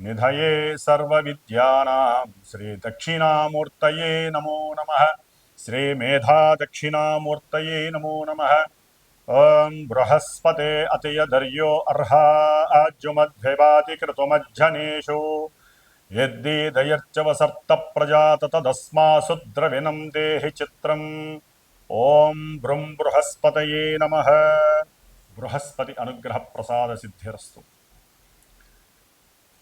निधये सर्वविद्यानां श्रीदक्षिणामूर्तये नमो नमः। श्रीमेधादक्षिणामूर्तये नमो नमः। ॐ बृहस्पते अतियधर्यो अर्हा आज्युमद्भिभाति क्रतुमज्जनेषु यद्दीदयर्चवसर्तप्रजा ततदस्मासु द्रविणं देहि चित्रम्। ॐ बृं बृहस्पतये नमः। बृहस्पति अनुग्रहप्रसादसिद्धिरस्तु।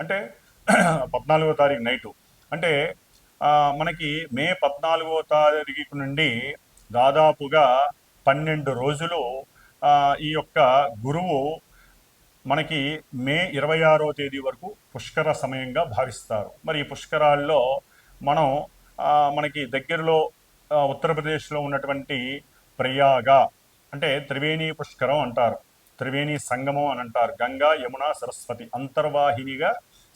అంటే పద్నాలుగో తారీఖు నైటు. అంటే మనకి మే పద్నాలుగో తారీఖు నుండి దాదాపుగా పన్నెండు రోజులు ఈ యొక్క గురువు మనకి మే ఇరవై ఆరో తేదీ వరకు పుష్కర సమయంగా భావిస్తారు. మరి ఈ పుష్కరాల్లో మనం మనకి దగ్గరలో ఉత్తరప్రదేశ్లో ఉన్నటువంటి ప్రయాగ అంటే త్రివేణి పుష్కరం అంటారు. త్రివేణి సంగమం అని అంటారు. గంగా యమున సరస్వతి అంతర్వాహినిగా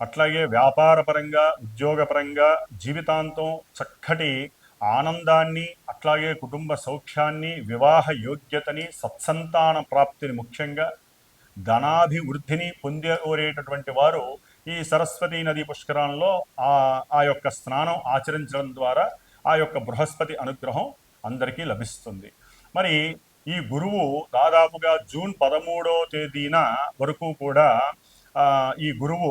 అట్లాగే వ్యాపారపరంగా ఉద్యోగపరంగా జీవితాంతం చక్కటి ఆనందాన్ని అట్లాగే కుటుంబ సౌఖ్యాన్ని వివాహ యోగ్యతని సత్సంతాన ప్రాప్తిని ముఖ్యంగా ధనాభివృద్ధిని పొందేటటువంటి వారు ఈ సరస్వతీ నది పుష్కరాల్లో ఆ ఆ యొక్క స్నానం ఆచరించడం ద్వారా ఆ యొక్క బృహస్పతి అనుగ్రహం అందరికీ లభిస్తుంది. మరి ఈ గురువు దాదాపుగా జూన్ పదమూడో తేదీన వరకు కూడా ఈ గురువు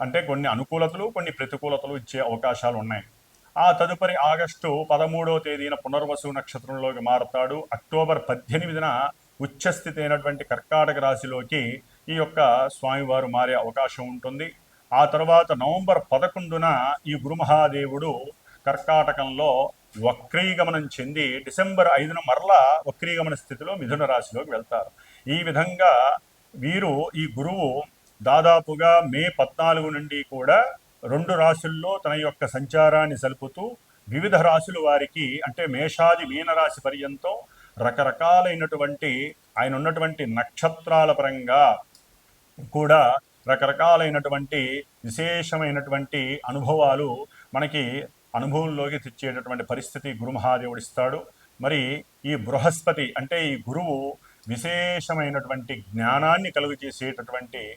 అంటే కొన్ని అనుకూలతలు కొన్ని ప్రతికూలతలు ఇచ్చే అవకాశాలు ఉన్నాయి. ఆ తదుపరి ఆగస్టు పదమూడవ తేదీన పునర్వసు నక్షత్రంలోకి మారతాడు. అక్టోబర్ పద్దెనిమిదిన ఉచ్చస్థితి అయినటువంటి కర్కాటక రాశిలోకి ఈ యొక్క స్వామివారు మారే అవకాశం ఉంటుంది. ఆ తర్వాత నవంబర్ పదకొండున ఈ గురుమహాదేవుడు కర్కాటకంలో వక్రీగమనం చెంది డిసెంబర్ ఐదున మరలా వక్రీగమన స్థితిలో మిథున రాశిలోకి వెళ్తారు. ఈ విధంగా వీరు ఈ గురువు దాదాపుగా మే పద్నాలుగు నుండి కూడా రెండు రాశుల్లో తన యొక్క సంచారాన్ని సలుపుతూ వివిధ రాశుల వారికి అంటే మేషాది మీనరాశి పర్యంతం రకరకాలైనటువంటి ఆయన ఉన్నటువంటి నక్షత్రాల పరంగా కూడా రకరకాలైనటువంటి విశేషమైనటువంటి అనుభవాలు మనకి అనుభవంలోకి తెచ్చేటటువంటి పరిస్థితి గురుమహాదేవుడు ఇస్తాడు. మరి ఈ బృహస్పతి అంటే ఈ గురువు విశేషమైనటువంటి జ్ఞానాన్ని కలుగు చేసేటటువంటి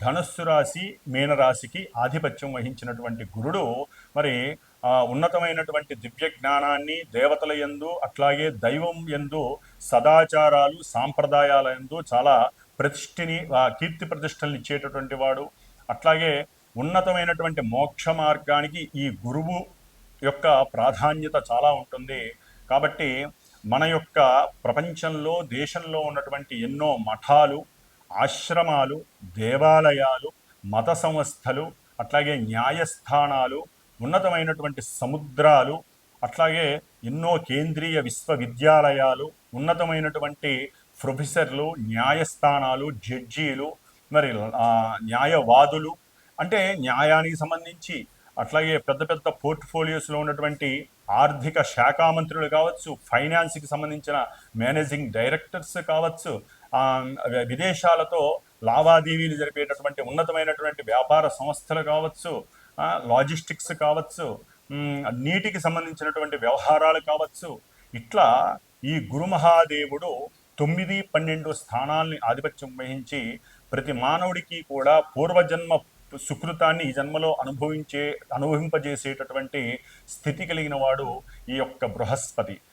ధనస్సు రాశి మీనరాశికి ఆధిపత్యం వహించినటువంటి గురుడు మరి ఉన్నతమైనటువంటి దివ్య జ్ఞానాన్ని దేవతల యందు అట్లాగే దైవం యందు సదాచారాలు సాంప్రదాయాల ఎందు చాలా ప్రతిష్ఠిని కీర్తి ప్రతిష్టలను ఇచ్చేటటువంటి వాడు. అట్లాగే ఉన్నతమైనటువంటి మోక్ష మార్గానికి ఈ గురువు యొక్క ప్రాధాన్యత చాలా ఉంటుంది. కాబట్టి మన యొక్క ప్రపంచంలో దేశంలో ఉన్నటువంటి ఎన్నో మఠాలు ఆశ్రమాలు దేవాలయాలు మత సంస్థలు అట్లాగే న్యాయస్థానాలు ఉన్నతమైనటువంటి సముద్రాలు అట్లాగే ఎన్నో కేంద్రీయ విశ్వవిద్యాలయాలు ఉన్నతమైనటువంటి ప్రొఫెసర్లు న్యాయస్థానాలు జడ్జీలు మరి న్యాయవాదులు అంటే న్యాయానికి సంబంధించి అట్లాగే పెద్ద పెద్ద పోర్ట్ఫోలియోస్లో ఉన్నటువంటి ఆర్థిక శాఖ మంత్రులు కావచ్చు ఫైనాన్స్కి సంబంధించిన మేనేజింగ్ డైరెక్టర్స్ కావచ్చు విదేశాలతో లావాదేవీలు జరిపేటటువంటి ఉన్నతమైనటువంటి వ్యాపార సంస్థలు కావచ్చు లాజిస్టిక్స్ కావచ్చు నీటికి సంబంధించినటువంటి వ్యవహారాలు కావచ్చు. ఇట్లా ఈ గురు మహాదేవుడు తొమ్మిది పన్నెండు స్థానాల్ని ఆధిపత్యం వహించి ప్రతి మానవుడికి కూడా పూర్వజన్మ సుకృతాన్ని ఈ జన్మలో అనుభవించే అనుభవింపజేసేటటువంటి స్థితి కలిగిన వాడు ఈ యొక్క బృహస్పతి.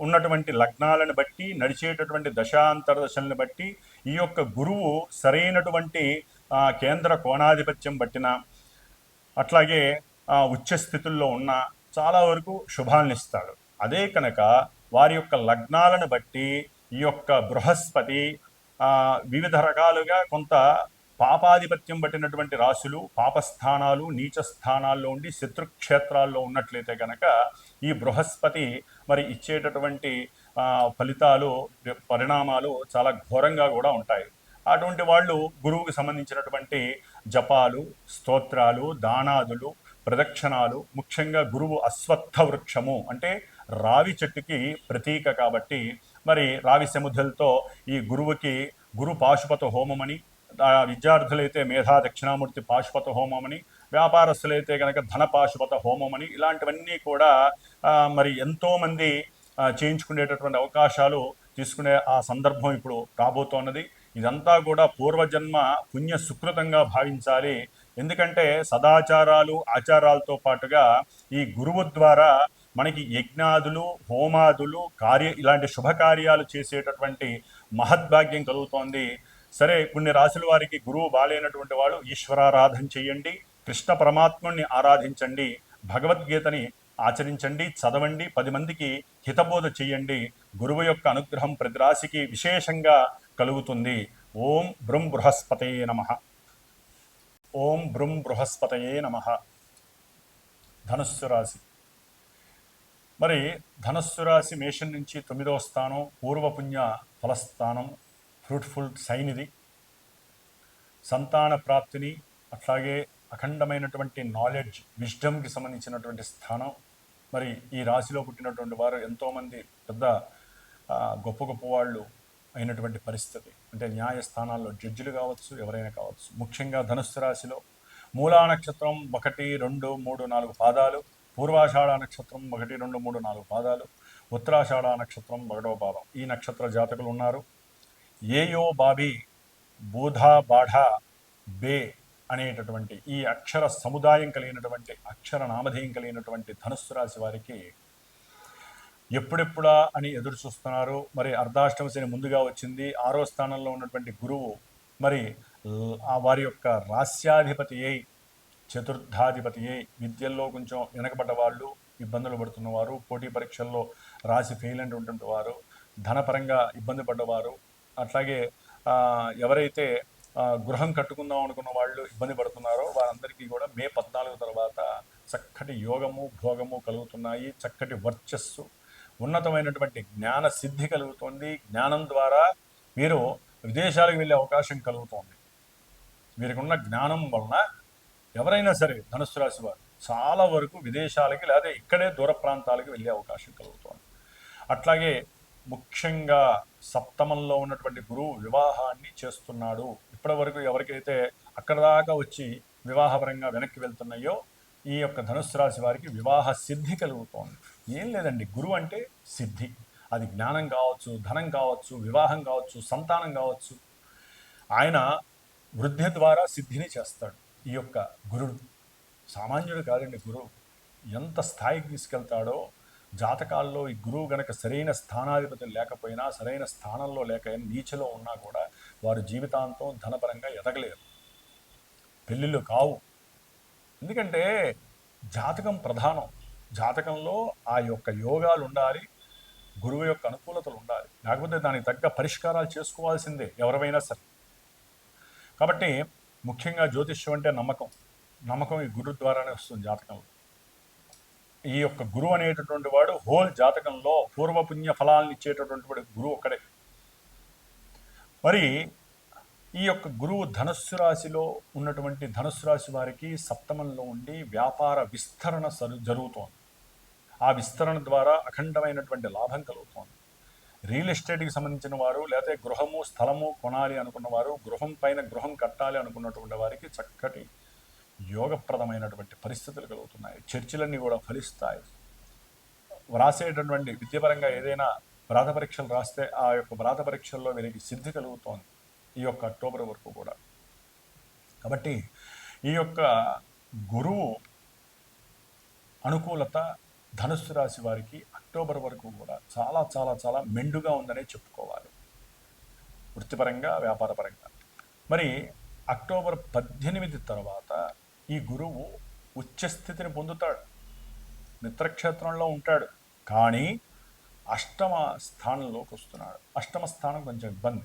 ఉన్నటువంటి లగ్నాలను బట్టి నడిచేటటువంటి దశాంతర దశలను బట్టి ఈ యొక్క గురువు సరైనటువంటి కేంద్ర కోణాధిపత్యం బట్టిన అట్లాగే ఆ, ఉచ్చ స్థితుల్లో ఉన్న చాలా వరకు శుభాలనిస్తాడు అదే కనుక వారి యొక్క లగ్నాలను బట్టి ఈ యొక్క బృహస్పతి వివిధ రకాలుగా కొంత పాపాధిపత్యం పట్టినటువంటి రాశులు పాపస్థానాలు నీచ స్థానాల్లో ఉండి శత్రుక్షేత్రాల్లో ఉన్నట్లయితే కనుక ఈ బృహస్పతి మరి ఇచ్చేటటువంటి ఫలితాలు పరిణామాలు చాలా ఘోరంగా కూడా ఉంటాయి. అటువంటి వాళ్ళు గురువుకి సంబంధించినటువంటి జపాలు స్తోత్రాలు దానాదులు ప్రదక్షిణాలు ముఖ్యంగా గురువు అశ్వత్థ వృక్షము అంటే రావి చెట్టుకి ప్రతీక కాబట్టి మరి రావి సముద్రలతో ఈ గురువుకి గురు పాశుపత హోమమని ఆ విద్యార్థులైతే మేధా దక్షిణామూర్తి పాశుపత హోమమని వ్యాపారస్తులైతే కనుక ధనపాశుపత హోమం హోమమని ఇలాంటివన్నీ కూడా మరి ఎంతోమంది చేయించుకునేటటువంటి అవకాశాలు తీసుకునే ఆ సందర్భం ఇప్పుడు రాబోతోన్నది. ఇదంతా కూడా పూర్వజన్మ పుణ్య సుకృతంగా భావించాలి. ఎందుకంటే సదాచారాలు ఆచారాలతో పాటుగా ఈ గురువు ద్వారా మనకి యజ్ఞాదులు హోమాదులు కార్య ఇలాంటి శుభకార్యాలు చేసేటటువంటి మహద్భాగ్యం కలుగుతోంది. సరే కొన్ని రాశుల వారికి గురువు బాలేనటువంటి వాళ్ళు ఈశ్వరారాధన చేయండి. కృష్ణ పరమాత్ముణ్ణి ఆరాధించండి భగవద్గీతని ఆచరించండి చదవండి పది మందికి హితబోధ చేయండి గురువు యొక్క అనుగ్రహం ప్రతి రాశికి విశేషంగా కలుగుతుంది. ఓం బృం బృహస్పతయే నమ. ఓం బృం బృహస్పతయే నమ. ధనుస్సు రాశి. మరి ధనస్సు రాశి మేషం నుంచి తొమ్మిదవ స్థానం పూర్వపుణ్య ఫలస్థానం ఫ్రూట్ఫుల్ సైన్ ఇది సంతాన ప్రాప్తిని అట్లాగే అఖండమైనటువంటి నాలెడ్జ్ విజ్డమ్కి సంబంధించినటువంటి స్థానం. మరి ఈ రాశిలో పుట్టినటువంటి వారు ఎంతోమంది పెద్ద గొప్ప గొప్ప వాళ్ళు అయినటువంటి పరిస్థితి. అంటే న్యాయస్థానాల్లో జడ్జిలు కావచ్చు ఎవరైనా కావచ్చు. ముఖ్యంగా ధనుస్సు రాశిలో మూలా నక్షత్రం ఒకటి రెండు మూడు నాలుగు పాదాలు. పూర్వాషాఢ నక్షత్రం ఒకటి రెండు మూడు నాలుగు పాదాలు. ఉత్తరాషాఢ నక్షత్రం ఒకటవ పాదం. ఈ నక్షత్ర జాతకులు ఉన్నారు. ఏయో బాబి బూధా బాఢా బే అనేటటువంటి ఈ అక్షర సముదాయం కలిగినటువంటి అక్షర నామధేయం కలిగినటువంటి ధనుస్సు రాశి వారికి ఎప్పుడెప్పుడా అని ఎదురు చూస్తున్నారు. మరి అర్ధాష్టమ శని ముందుగా వచ్చింది. ఆరో స్థానంలో ఉన్నటువంటి గురువు మరి ఆ వారి యొక్క రాస్యాధిపతి అయి చతుర్థాధిపతి అయి విద్యల్లో కొంచెం వెనకబడ్డ వాళ్ళు ఇబ్బందులు పడుతున్నవారు పోటీ పరీక్షల్లో రాసి ఫెయిల్ అయినటువంటి వారు ధనపరంగా ఇబ్బంది పడ్డవారు అట్లాగే ఎవరైతే గృహం కట్టుకుందాం అనుకున్న వాళ్ళు ఇబ్బంది పడుతున్నారో వారందరికీ కూడా మే పద్నాలుగు తర్వాత చక్కటి యోగము భోగము కలుగుతున్నాయి. చక్కటి వర్చస్సు ఉన్నతమైనటువంటి జ్ఞాన సిద్ధి కలుగుతుంది. జ్ఞానం ద్వారా మీరు విదేశాలకు వెళ్ళే అవకాశం కలుగుతోంది. వీరికి జ్ఞానం వలన ఎవరైనా సరే ధనుసు రాశి వారు చాలా వరకు విదేశాలకి లేదా ఇక్కడే దూర ప్రాంతాలకు వెళ్ళే అవకాశం కలుగుతోంది. అట్లాగే ముఖ్యంగా సప్తమంలో ఉన్నటువంటి గురువు వివాహాన్ని చేస్తున్నాడు. ఇప్పటి వరకు ఎవరికైతే అక్కడ దాకా వచ్చి వివాహపరంగా వెనక్కి వెళ్తున్నాయో ఈ యొక్క ధనుస్సు రాశి వారికి వివాహ సిద్ధి కలుగుతోంది. ఏం లేదండి గురువు అంటే సిద్ధి. అది జ్ఞానం కావచ్చు ధనం కావచ్చు వివాహం కావచ్చు సంతానం కావచ్చు. ఆయన వృద్ధి ద్వారా సిద్ధిని చేస్తాడు. ఈ యొక్క గురుడు సామాన్యుడు కాదండి గురువు. ఎంత స్థాయికి తీసుకెళ్తాడో జాతకాల్లో ఈ గురువు గనక సరైన స్థానాధిపతులు లేకపోయినా సరైన స్థానంలో లేక నీచలో ఉన్నా కూడా వారు జీవితాంతం ధనపరంగా ఎదగలేరు. పెళ్ళిళ్ళు కావు. ఎందుకంటే జాతకం ప్రధానం. జాతకంలో ఆ యొక్క యోగాలు ఉండాలి గురువు యొక్క అనుకూలతలు ఉండాలి. లేకపోతే దానికి తగ్గ పరిష్కారాలు చేసుకోవాల్సిందే ఎవరైనా సరే. కాబట్టి ముఖ్యంగా జ్యోతిష్యం అంటే నమ్మకం. నమ్మకం ఈ గురు ద్వారానే వస్తుంది జాతకంలో. ఈ యొక్క గురువు అనేటటువంటి వాడు హోల్ జాతకంలో పూర్వపుణ్య ఫలాలను ఇచ్చేటటువంటి వాడు గురువు ఒక్కడే. మరి ఈ యొక్క గురువు ధనుస్సు రాశిలో ఉన్నటువంటి ధనుస్సు రాశి వారికి సప్తమంలో ఉండి వ్యాపార విస్తరణ సరు జరుగుతోంది. ఆ విస్తరణ ద్వారా అఖండమైనటువంటి లాభం కలుగుతోంది. రియల్ ఎస్టేట్కి సంబంధించిన వారు లేకపోతే గృహము స్థలము కొనాలి అనుకున్నవారు గృహం పైన గృహం కట్టాలి అనుకున్నటువంటి వారికి చక్కటి యోగప్రదమైనటువంటి పరిస్థితులు కలుగుతున్నాయి. చర్చలన్నీ కూడా ఫలిస్తాయి. వ్రాసేటటువంటి విద్యాపరంగా ఏదైనా వ్రాత పరీక్షలు రాస్తే ఆ యొక్క వ్రాత పరీక్షల్లో వీరికి సిద్ధి కలుగుతోంది ఈ యొక్క అక్టోబర్ వరకు కూడా. కాబట్టి ఈ యొక్క గురువు అనుకూలత ధనుస్సు రాశి వారికి అక్టోబర్ వరకు కూడా చాలా చాలా చాలా మెండుగా ఉందనే చెప్పుకోవాలి. వృత్తిపరంగా వ్యాపారపరంగా. మరి అక్టోబర్ పద్దెనిమిది తర్వాత ఈ గురువు ఉచ్చస్థితిని పొందుతాడు. మిత్రక్షేత్రంలో ఉంటాడు. కానీ అష్టమ స్థానంలోకి వస్తున్నాడు. అష్టమ స్థానం కొంచెం ఇబ్బంది.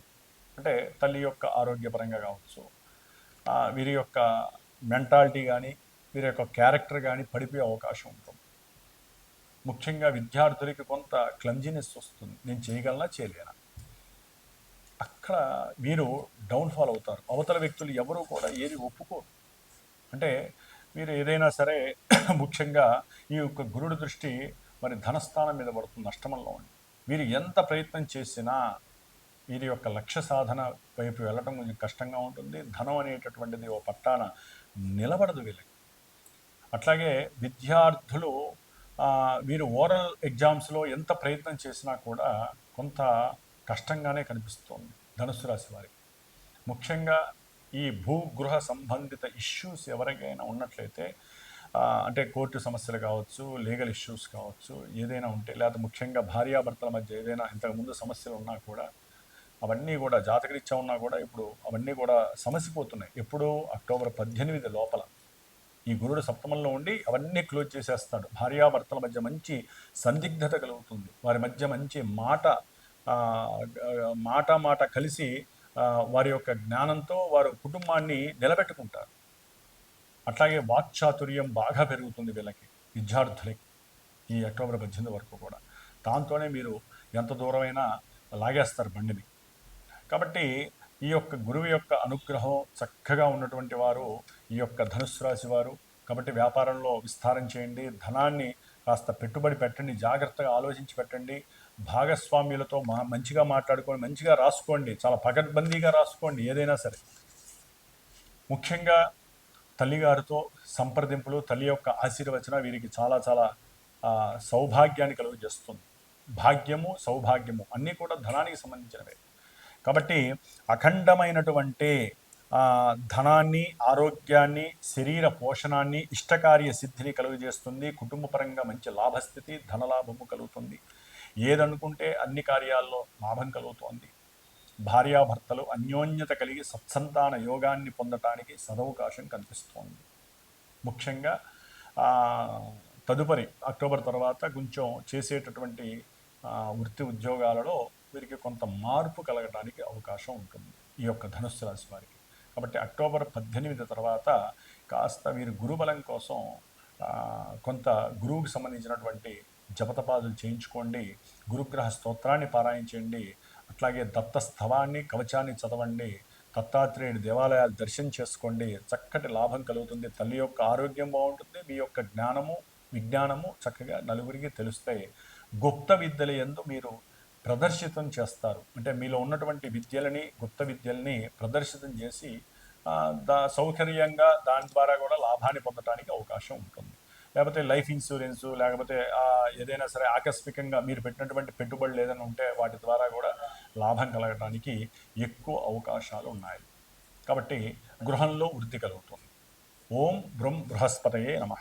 అంటే తల్లి యొక్క ఆరోగ్యపరంగా కావచ్చు వీరి యొక్క మెంటాలిటీ కానీ వీరి యొక్క క్యారెక్టర్ కానీ పడిపోయే అవకాశం ఉంటుంది. ముఖ్యంగా విద్యార్థులకి కొంత క్లంజినెస్ వస్తుంది. నేను చేయగలనా? చేయలేనా? అక్కడ వీరు డౌన్ఫాల్ అవుతారు. అవతల వ్యక్తులు ఎవరు కూడా ఏది ఒప్పుకోరు. అంటే మీరు ఏదైనా సరే ముఖ్యంగా ఈ యొక్క గురుడి దృష్టి మరి ధనస్థానం మీద పడుతుంది అష్టమంలో ఉంది. వీరు ఎంత ప్రయత్నం చేసినా వీరి యొక్క లక్ష్య సాధన వైపు వెళ్ళటం కొంచెం కష్టంగా ఉంటుంది. ధనం అనేటటువంటిది ఓ పట్టాన నిలబడదు వీళ్ళకి. అట్లాగే విద్యార్థులు వీరు ఓరల్ ఎగ్జామ్స్లో ఎంత ప్రయత్నం చేసినా కూడా కొంత కష్టంగానే కనిపిస్తుంది ధనుసు రాశి వారికి. ముఖ్యంగా ఈ భూగృహ సంబంధిత ఇష్యూస్ ఎవరికైనా ఉన్నట్లయితే అంటే కోర్టు సమస్యలు కావచ్చు లీగల్ ఇష్యూస్ కావచ్చు ఏదైనా ఉంటే లేదా ముఖ్యంగా భార్యాభర్తల మధ్య ఏదైనా ఇంతకుముందు సమస్యలు ఉన్నా కూడా అవన్నీ కూడా జాతకరీత్యా ఉన్నా కూడా ఇప్పుడు అవన్నీ కూడా సమసిపోతున్నాయి. ఎప్పుడు అక్టోబర్ పద్దెనిమిది లోపల ఈ గురుడు సప్తమంలో ఉండి అవన్నీ క్లోజ్ చేసేస్తాడు. భార్యాభర్తల మధ్య మంచి సందిగ్ధత కలుగుతుంది. వారి మధ్య మంచి మాట మాట మాట కలిసి వారి యొక్క జ్ఞానంతో వారు కుటుంబాన్ని నిలబెట్టుకుంటారు. అట్లాగే వాక్చాతుర్యం బాగా పెరుగుతుంది వీళ్ళకి విద్యార్థులకి ఈ అక్టోబర్ పద్దెనిమిది వరకు కూడా. దాంతోనే మీరు ఎంత దూరమైనా లాగేస్తారు బండిని. కాబట్టి ఈ యొక్క గురువు యొక్క అనుగ్రహం చక్కగా ఉన్నటువంటి వారు ఈ యొక్క ధనుసు రాశి వారు. కాబట్టి వ్యాపారంలో విస్తారం చేయండి. ధనాన్ని కాస్త పెట్టుబడి పెట్టండి జాగ్రత్తగా ఆలోచించి పెట్టండి భాగస్వామ్యులతో మా మంచిగా మాట్లాడుకోండి మంచిగా రాసుకోండి చాలా పకడ్బందీగా రాసుకోండి ఏదైనా సరే. ముఖ్యంగా తల్లిగారితో సంప్రదింపులు తల్లి యొక్క ఆశీర్వచన వీరికి చాలా చాలా సౌభాగ్యాన్ని కలుగజేస్తుంది. భాగ్యము సౌభాగ్యము అన్నీ కూడా ధనానికి సంబంధించినవే. కాబట్టి అఖండమైనటువంటి ధనాన్ని ఆరోగ్యాన్ని శరీర పోషణాన్ని ఇష్టకార్య సిద్ధిని కలుగజేస్తుంది. కుటుంబపరంగా మంచి లాభస్థితి ధనలాభము కలుగుతుంది. ఏదనుకుంటే అన్ని కార్యాల్లో లాభం కలుగుతోంది. భార్యాభర్తలు అన్యోన్యత కలిగి సత్సంతాన యోగాన్ని పొందటానికి సదవకాశం కనిపిస్తోంది. ముఖ్యంగా తదుపరి అక్టోబర్ తర్వాత కొంచెం చేసేటటువంటి వృత్తి ఉద్యోగాలలో వీరికి కొంత మార్పు కలగడానికి అవకాశం ఉంటుంది. ఈ యొక్క ధనుస్సు రాశి వారికి. కాబట్టి అక్టోబర్ పద్దెనిమిది తర్వాత కాస్త వీరు గురుబలం కోసం కొంత గురువుకి సంబంధించినటువంటి జపతపాదులు చేయించుకోండి గురుగ్రహ స్తోత్రాన్ని పారాయించండి అట్లాగే దత్త స్థవాన్ని కవచాన్ని చదవండి దత్తాత్రేయుడి దేవాలయాలు దర్శనం చేసుకోండి చక్కటి లాభం కలుగుతుంది. తల్లి యొక్క ఆరోగ్యం బాగుంటుంది మీ యొక్క జ్ఞానము విజ్ఞానము చక్కగా నలుగురికి తెలుస్తాయి గుప్త విద్యల ఎందు మీరు ప్రదర్శితం చేస్తారు. అంటే మీలో ఉన్నటువంటి విద్యలని గుప్త విద్యల్ని ప్రదర్శితం చేసి దా సౌకర్యంగా దాని ద్వారా కూడా లాభాన్ని పొందడానికి అవకాశం ఉంటుంది. లేకపోతే లైఫ్ ఇన్సూరెన్స్ లేకపోతే ఏదైనా సరే ఆకస్మికంగా మీరు పెట్టినటువంటి పెట్టుబడులు ఏదైనా ఉంటే వాటి ద్వారా కూడా లాభం కలగడానికి ఎక్కువ అవకాశాలు ఉన్నాయి. కాబట్టి గృహంలో వృద్ధి కలుగుతుంది. ఓం బృం బృహస్పతయే నమ.